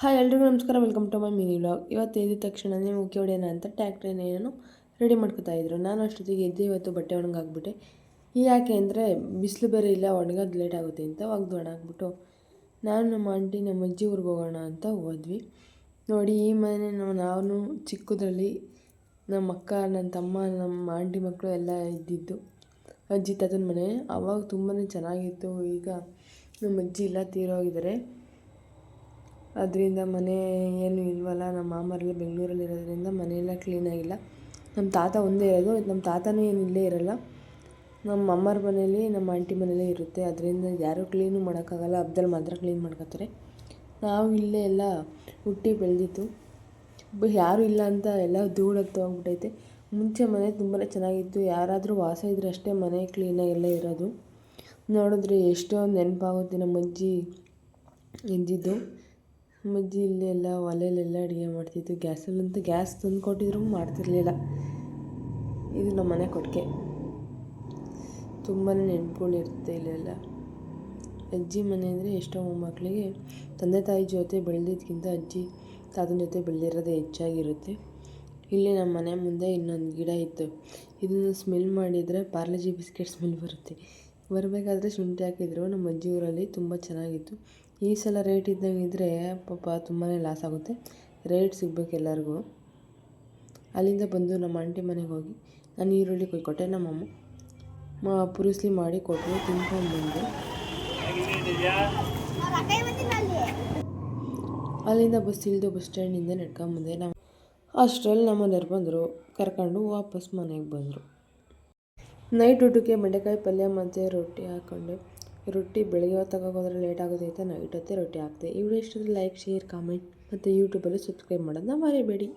Hi, ಎಲ್ರಿಗೂ ನಮಸ್ಕಾರ. Welcome to my mini vlog ಇವತ್ತು ಎದ್ದ ತಕ್ಷಣನೇ ಮುಖ್ಯ ಹೊಡೆಯೋಣ ಅಂತ ಟ್ಯಾಕ್ಟ್ರೇನ ಏನು ರೆಡಿ ಮಾಡ್ಕೊತಾ ಇದ್ರು. ನಾನು ಅಷ್ಟೊತ್ತಿಗೆ ಎದ್ದು ಇವತ್ತು ಬಟ್ಟೆ ಒಣಗಾಕ್ಬಿಟ್ಟೆ ಯಾಕೆ ಅಂದರೆ ಬಿಸಿಲು ಬೇರೆ ಇಲ್ಲ, ಒಣಗೋದು ಲೇಟ್ ಆಗುತ್ತೆ ಅಂತ ಒಗ್ದು ಒಣಗಾಕ್ಬಿಟ್ಟು ನಾನು ನಮ್ಮ ಆಂಟಿ ನಮ್ಮ ಅಜ್ಜಿ ಊರಿಗೆ ಹೋಗೋಣ ಅಂತ ಹೋದ್ವಿ. ನೋಡಿ, ಈ ಮನೆ ನಾವು, ನಾನು ಚಿಕ್ಕದ್ರಲ್ಲಿ ನಮ್ಮ ಅಕ್ಕ, ನನ್ನ ತಮ್ಮ, ನಮ್ಮ ಆಂಟಿ ಮಕ್ಕಳು ಎಲ್ಲ ಇದ್ದಿದ್ದು. ಅಜ್ಜಿ ತಾತನ ಮನೆ. ಅವಾಗ ತುಂಬಾ ಚೆನ್ನಾಗಿತ್ತು. ಈಗ ನಮ್ಮ ಅಜ್ಜಿ ಇಲ್ಲ ತೀರೋಗಿದ್ದಾರೆ ಅದರಿಂದ ಮನೆ ಏನು ಇಲ್ವಲ್ಲ, ನಮ್ಮ ಮಾಮರೆಲ್ಲ ಬೆಂಗಳೂರಲ್ಲಿ ಇರೋದ್ರಿಂದ ಮನೆಯೆಲ್ಲ ಕ್ಲೀನಾಗಿಲ್ಲ ನಮ್ಮ ತಾತ ಒಂದೇ ಇರೋದು ನಮ್ಮ ತಾತನೂ ಏನು ಇಲ್ಲೇ ಇರೋಲ್ಲ. ನಮ್ಮ ಅಮ್ಮರ ಮನೇಲಿ ನಮ್ಮ ಆಂಟಿ ಮನೇಲೇ ಇರುತ್ತೆ. ಅದರಿಂದ ಯಾರೂ ಕ್ಲೀನು ಮಾಡೋಕ್ಕಾಗಲ್ಲ ಹಬ್ದಲ್ಲಿ ಮಾತ್ರ ಕ್ಲೀನ್ ಮಾಡ್ಕೊತಾರೆ. ನಾವು ಇಲ್ಲೇ ಎಲ್ಲ ಹುಟ್ಟಿ ಬೆಳೆದಿತ್ತು ಯಾರೂ ಇಲ್ಲ ಅಂತ ಎಲ್ಲ ಧೂಳು ಹೋಗ್ಬಿಟ್ಟೈತೆ ಮುಂಚೆ ಮನೆ ತುಂಬಾ ಚೆನ್ನಾಗಿತ್ತು. ಯಾರಾದರೂ ವಾಸ ಇದ್ರೆ ಅಷ್ಟೇ ಮನೆ ಕ್ಲೀನಾಗೆಲ್ಲ ಇರೋದು. ನೋಡಿದ್ರೆ ಎಷ್ಟೊಂದು ನೆನಪಾಗುತ್ತೆ ನಮ್ಮ ಅಜ್ಜಿ ಇದ್ದಿದ್ದು ನಮ್ಮ ಇಲ್ಲೆಲ್ಲ ಒಲೆಯಲ್ಲೆಲ್ಲ ಅಡುಗೆ ಮಾಡ್ತಿತ್ತು. ಗ್ಯಾಸಲ್ಲಂತೂ ಗ್ಯಾಸ್ ತಂದು ಕೊಟ್ಟಿದ್ರು ಮಾಡ್ತಿರಲಿಲ್ಲ. ಇದು ನಮ್ಮ ಮನೆ ಕೊಟ್ಟಿಗೆ. ತುಂಬಾ ನೆನಪುಗಳಿರುತ್ತೆ ಇಲ್ಲೆಲ್ಲ. ಅಜ್ಜಿ ಮನೆ ಅಂದರೆ ಎಷ್ಟೋ ಮಕ್ಕಳಿಗೆ ತಂದೆ ತಾಯಿ ಜೊತೆ ಬೆಳೆದಿದ್ದಕ್ಕಿಂತ ಅಜ್ಜಿ ತಾತನ ಜೊತೆ ಬೆಳೆದಿರೋದೇ ಹೆಚ್ಚಾಗಿರುತ್ತೆ. ಇಲ್ಲಿ ನಮ್ಮ ಮನೆ ಮುಂದೆ ಇನ್ನೊಂದು ಗಿಡ ಇತ್ತು. ಇದನ್ನು ಸ್ಮೆಲ್ ಮಾಡಿದರೆ ಪಾರ್ಲೆಜಿ ಬಿಸ್ಕೆಟ್ ಸ್ಮೆಲ್ ಬರುತ್ತೆ. ಬರಬೇಕಾದ್ರೆ ಶುಂಠಿ ಹಾಕಿದ್ರು. ನಮ್ಮ ಅಜ್ಜಿ ಊರಲ್ಲಿ ತುಂಬ ಚೆನ್ನಾಗಿತ್ತು. ಈ ಸಲ ರೇಟ್ ಇದ್ದಂಗೆ ಇದ್ದರೆ ಪಾಪ ತುಂಬಾ ಲಾಸ್ ಆಗುತ್ತೆ. ರೇಟ್ ಸಿಗ್ಬೇಕು ಎಲ್ಲರಿಗೂ. ಅಲ್ಲಿಂದ ಬಂದು ನಮ್ಮ ಆಂಟಿ ಮನೆಗೆ ಹೋಗಿ ನಾನು ಈರುಳ್ಳಿ ಕೊಯ್ಕೊಟ್ಟೆ ನಮ್ಮಮ್ಮ ಮಾ, ಪುರುಸ್ಲಿ ಮಾಡಿ ಕೊಟ್ಟರು ತಿನ್ಕೊಂಡು ಬಂದು. ಅಲ್ಲಿಂದ ಬಸ್ ಇಳಿದು ಬಸ್ ಸ್ಟ್ಯಾಂಡಿಂದ ನಡ್ಕೊಂಬಂದೆ ನಾವು ಅಷ್ಟರಲ್ಲಿ ನಮ್ಮ ಮನೆಯವ್ರು ಬಂದರು. ಕರ್ಕೊಂಡು ವಾಪಸ್ ಮನೆಗೆ ಬಂದರು. ನೈಟ್ ಊಟಕ್ಕೆ ಬೆಂಡೆಕಾಯಿ ಪಲ್ಯ ಮತ್ತು ರೊಟ್ಟಿ ಹಾಕ್ಕೊಂಡೆ. ರೊಟ್ಟಿ ಬೆಳಗ್ಗೆ ಹೊತ್ತು ಹೋದ್ರೆ ಲೇಟ್ ಆಗೋದೈತೆ ನೈಟ್ ಹೊತ್ತೇ ರೊಟ್ಟಿ ಹಾಕ್ತೆ ವಿಡಿಯೋ ಇಷ್ಟದಲ್ಲಿ ಲೈಕ್ ಶೇರ್ ಕಾಮೆಂಟ್ ಮತ್ತು ಯೂಟ್ಯೂಬಲ್ಲಿ ಸಬ್ಸ್ಕ್ರೈಬ್ ಮಾಡೋದನ್ನ ಮರಿಬೇಡಿ.